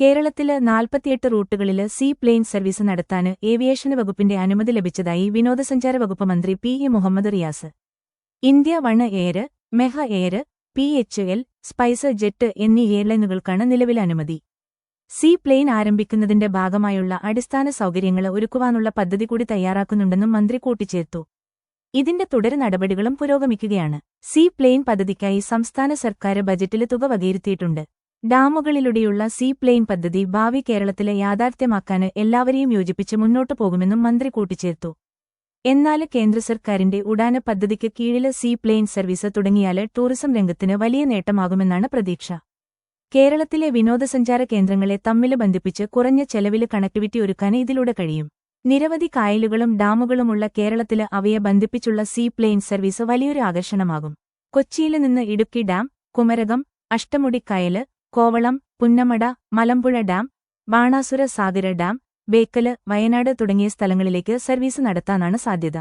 കേരളത്തിൽ നാൽപ്പത്തിയെട്ട് റൂട്ടുകളിൽ സീ പ്ലെയിൻ സർവീസ് നടത്താന് ഏവിയേഷൻ വകുപ്പിന്റെ അനുമതി ലഭിച്ചതായി വിനോദസഞ്ചാര വകുപ്പ് മന്ത്രി P E Muhammad Riyas. India One Air Mehair P H L SpiceJet എന്നീ എയർലൈനുകൾക്കാണ് നിലവിൽ അനുമതി. സീ പ്ലെയിൻ ആരംഭിക്കുന്നതിന്റെ ഭാഗമായുള്ള അടിസ്ഥാന സൗകര്യങ്ങൾ ഒരുക്കുവാനുള്ള പദ്ധതി കൂടി തയ്യാറാക്കുന്നുണ്ടെന്നും മന്ത്രി കൂട്ടിച്ചേർത്തു. ഇതിന്റെ തുടർ നടപടികളും പുരോഗമിക്കുകയാണ്. സീ പ്ലെയിൻ പദ്ധതിക്കായി സംസ്ഥാന സർക്കാർ ബജറ്റിൽ തുക വകയിരുത്തിയിട്ടുണ്ട്. ഡാമുകളിലൂടെയുള്ള സീ പ്ലെയിൻ പദ്ധതി ഭാവി കേരളത്തിലെ യാഥാർത്ഥ്യമാക്കാന് എല്ലാവരെയും യോജിപ്പിച്ച് മുന്നോട്ടു പോകുമെന്നും മന്ത്രി കൂട്ടിച്ചേർത്തു. എന്നാൽ കേന്ദ്ര സർക്കാരിന്റെ ഉഡാന പദ്ധതിക്ക് കീഴിൽ സീ പ്ലെയിൻ സർവീസ് തുടങ്ങിയാൽ ടൂറിസം രംഗത്തിന് വലിയ നേട്ടമാകുമെന്നാണ് പ്രതീക്ഷ. കേരളത്തിലെ വിനോദസഞ്ചാര കേന്ദ്രങ്ങളെ തമ്മിൽ ബന്ധിപ്പിച്ച് കുറഞ്ഞ ചെലവിൽ കണക്ടിവിറ്റി ഒരുക്കാൻ ഇതിലൂടെ കഴിയും. നിരവധി കായലുകളും ഡാമുകളുമുള്ള കേരളത്തിൽ അവയെ ബന്ധിപ്പിച്ചുള്ള സീ പ്ലെയിൻ സർവീസ് വലിയൊരു ആകർഷണമാകും. കൊച്ചിയിൽ നിന്ന് Idukki dam Kumarakam Ashtamudikayal Kovalam Punnamada Malampuzha dam Banasura Sagar dam Bekal Wayanad തുടങ്ങിയ സ്ഥലങ്ങളിലേക്ക് സർവീസ് നടത്താനാണ് സാധ്യത.